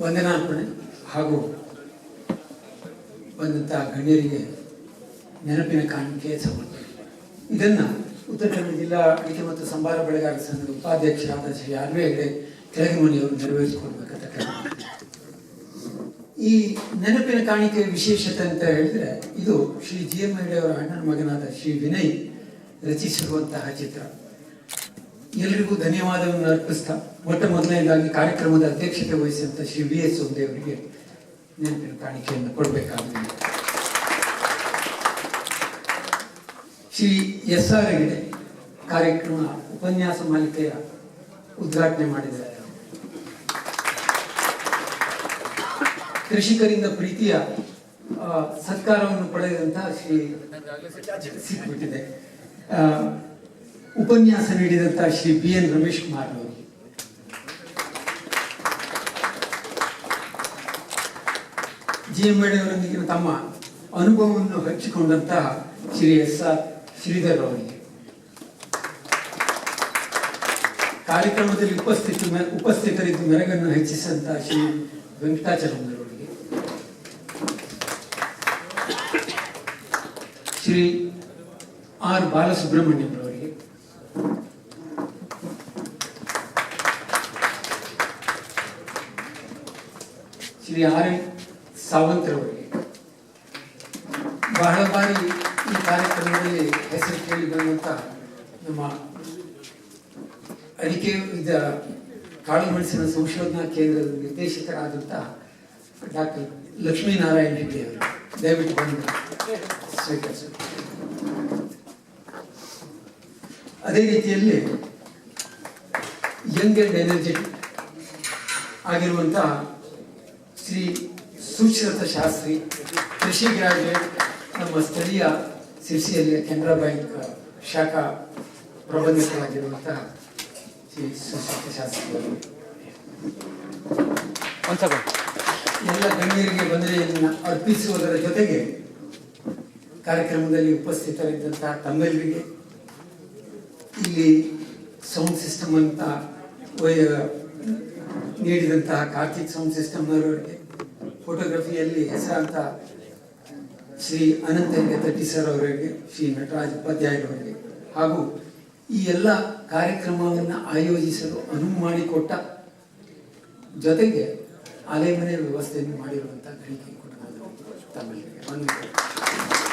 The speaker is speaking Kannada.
ವಂದನಾರ್ಪಣೆ ಹಾಗೂ ಬಂದಂತಹ ಗಣ್ಯರಿಗೆ ನೆನಪಿನ ಕಾಣಿಕೆ ಸಮರ್ಪಣೆ ಇದನ್ನು ಉತ್ತರ ಕನ್ನಡ ಜಿಲ್ಲಾ ಅಡಿಕೆ ಮತ್ತು ಸಂಬಾರ ಬೆಳೆಗಾರ ಸಂಘದ ಉಪಾಧ್ಯಕ್ಷರಾದ ಶ್ರೀ ಆರ್ವೆ ಹೆಗಡೆ ಕೆಳಗಿಮನಿಯವರು ನೆರವೇರಿಸಿಕೊಡ್ಬೇಕಂತ. ಈ ನೆನಪಿನ ಕಾಣಿಕೆ ವಿಶೇಷತೆ ಅಂತ ಹೇಳಿದ್ರೆ ಇದು ಶ್ರೀ ಜಿ ಎಂ ಹೆಗಡೆ ಅವರ ಅಣ್ಣನ ಮಗನಾದ ಶ್ರೀ ವಿನಯ್ ರಚಿಸಿರುವಂತಹ ಚಿತ್ರ ಎಲ್ರಿಗೂ ಧನ್ಯವಾದವನ್ನು ಅರ್ಪಿಸ್ತಾ ಮೊಟ್ಟ ಮೊದಲನೇದಾಗಿ ಕಾರ್ಯಕ್ರಮದ ಅಧ್ಯಕ್ಷತೆ ವಹಿಸಿದಂಥ ಶ್ರೀ ವಿ ಎಸ್ ಅವರಿಗೆ ನೆನಪಿನ ಕಾಣಿಕೆಯನ್ನು ಕೊಡಬೇಕಾಗಿದೆ. ಶ್ರೀ ಎಸ್ ಆರ್ ಹೆಗಡೆ ಕಾರ್ಯಕ್ರಮ ಉಪನ್ಯಾಸ ಮಾಲಿಕೆಯ ಉದ್ಘಾಟನೆ ಮಾಡಿದ್ದಾರೆ. ಕೃಷಿಕರಿಂದ ಪ್ರೀತಿಯ ಸತ್ಕಾರವನ್ನು ಪಡೆದಂತಹ ಶ್ರೀ ಸಿಕ್ಬಿಟ್ಟಿದೆ. ಉಪನ್ಯಾಸ ನೀಡಿದಂತಹ ಶ್ರೀ ಬಿ ಎನ್ ರಮೇಶ್ ಕುಮಾರ್ ಅವರು. ಜಿ ಎಂ ಅವರೊಂದಿಗಿನ ತಮ್ಮ ಅನುಭವವನ್ನು ಹಂಚಿಕೊಂಡಂತಹ ಶ್ರೀ ಎಸ್ ಆರ್ ಶ್ರೀಧರ್ ಅವರಿಗೆ. ಕಾರ್ಯಕ್ರಮದಲ್ಲಿ ಉಪಸ್ಥಿತ ಉಪಸ್ಥಿತರಿದ್ದು ಮೆರಗನ್ನು ಹೆಚ್ಚಿಸಿದಂತಹ ಶ್ರೀ ವೆಂಕಟಾಚಲಂದರವರಿಗೆ ಶ್ರೀ ಆರ್ ಬಾಲಸುಬ್ರಹ್ಮಣ್ಯಂ ಅವರಿಗೆ ಶ್ರೀ ಆರ್ ಎಂ ಬಹಳ ಬಾರಿ ಈ ಕಾರ್ಯಕ್ರಮದಲ್ಲಿ ಹೆಸರು ಕೇಳಿ ಬಂದಂತಹ ನಮ್ಮ ಅಡಿಕೆ ಇದ ಕಾಳು ಮೆಣಸಿನ ಸಂಶೋಧನಾ ಕೇಂದ್ರದ ನಿರ್ದೇಶಕರಾದಂತಹ ಡಾಕ್ಟರ್ ಲಕ್ಷ್ಮೀನಾರಾಯಣ ಹೆಗ್ಡೆ ಅವರು. ದಯವಿಟ್ಟು ಬಂದು ಸ್ವೀಕರಿಸಿ. ಅದೇ ರೀತಿಯಲ್ಲಿ ಯಂಗ್ ಅಂಡ್ ಎನರ್ಜೆಟಿಕ್ ಆಗಿರುವಂತಹ ಶ್ರೀ ಸುಶ್ರತ ಶಾಸ್ತ್ರಿ ಕೃಷಿ ಗ್ರಾಜುಯೇಟ್ ನಮ್ಮ ಸ್ಥಳೀಯ ಸಿರ್ಸಿಯಲ್ಲಿ ಕೆನರಾ ಬ್ಯಾಂಕ್ ಶಾಖಾ ಪ್ರಬಂಧಕರಾಗಿರುವಂತಹ ಶ್ರೀ ಸುಶ್ರತ ಶಾಸ್ತ್ರಿ ಎಲ್ಲ ಗಣ್ಯರಿಗೆ ವಂದನೆಯನ್ನು ಅರ್ಪಿಸುವುದರ ಜೊತೆಗೆ ಕಾರ್ಯಕ್ರಮದಲ್ಲಿ ಉಪಸ್ಥಿತರಿದ್ದಂತಹ ತಮ್ಮೆಲ್ಲರಿಗೆ ಇಲ್ಲಿ ಸೌಂಡ್ ಸಿಸ್ಟಮ್ ಅಂತ ನೀಡಿದಂತಹ ಕಾರ್ತಿಕ್ ಸೌಂಡ್ ಸಿಸ್ಟಮ್ನವರಿಗೆ ಫೋಟೋಗ್ರಫಿಯಲ್ಲಿ ಹೆಸರಾಂತ ಶ್ರೀ ಅನಂತ ತಟ್ಟಿ ಸರ್ ಅವರಿಗೆ, ಶ್ರೀ ನಟರಾಜ್ ಉಪಾಧ್ಯಾಯರವರಿಗೆ ಹಾಗೂ ಈ ಎಲ್ಲ ಕಾರ್ಯಕ್ರಮವನ್ನು ಆಯೋಜಿಸಲು ಅನುವು ಮಾಡಿಕೊಟ್ಟ ಜೊತೆಗೆ ಅಲೆಮನೆ ವ್ಯವಸ್ಥೆಯನ್ನು ಮಾಡಿರುವಂಥ ಗಣಿಕೆ ಕೊಡಬಹುದು ವಂದನೆಗಳು